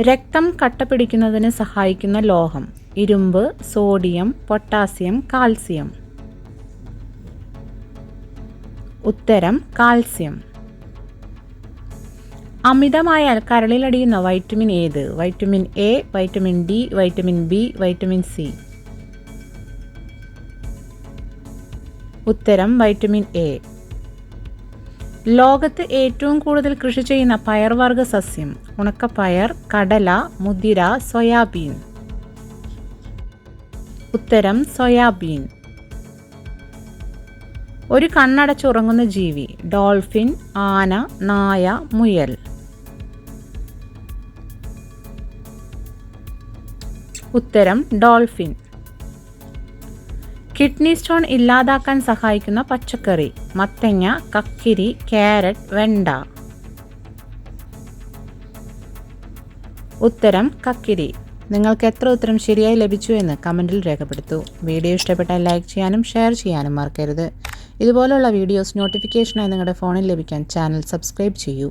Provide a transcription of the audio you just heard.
രക്തം കട്ടപിടിക്കുന്നതിന് സഹായിക്കുന്ന ലോഹം. ഇരുമ്പ് സോഡിയം പൊട്ടാസ്യം കാൽസ്യം. ഉത്തരം കാൽസ്യം. അമിതമായാൽ കരളിലടിയുന്ന വൈറ്റമിൻ ഏത്? Vitamin A vitamin D vitamin B vitamin C. ഉത്തരം വൈറ്റമിൻ എ. ലോകത്ത് ഏറ്റവും കൂടുതൽ കൃഷി ചെയ്യുന്ന പയർവർഗ സസ്യം ഉണക്കപ്പയർ കടല മുതിര സോയാബീൻ. ഉത്തരം സോയാബീൻ. ഒരു കണ്ണടച്ചുറങ്ങുന്ന ജീവി ഡോൾഫിൻ ആന നായ മുയൽ. ഉത്തരം ഡോൾഫിൻ. കിഡ്നി സ്റ്റോൺ ഇല്ലാതാക്കാൻ സഹായിക്കുന്ന പച്ചക്കറി മത്തങ്ങ കക്കിരി ക്യാരറ്റ് വെണ്ട. ഉത്തരം കക്കിരി. നിങ്ങൾക്ക് എത്ര ഉത്തരം ശരിയായി ലഭിച്ചു എന്ന് കമന്റിൽ രേഖപ്പെടുത്തൂ. വീഡിയോ ഇഷ്ടപ്പെട്ടാൽ ലൈക്ക് ചെയ്യാനും ഷെയർ ചെയ്യാനും മറക്കരുത്. ഇതുപോലുള്ള വീഡിയോസ് നോട്ടിഫിക്കേഷനായി നിങ്ങളുടെ ഫോണിൽ ലഭിക്കാൻ ചാനൽ സബ്സ്ക്രൈബ് ചെയ്യൂ.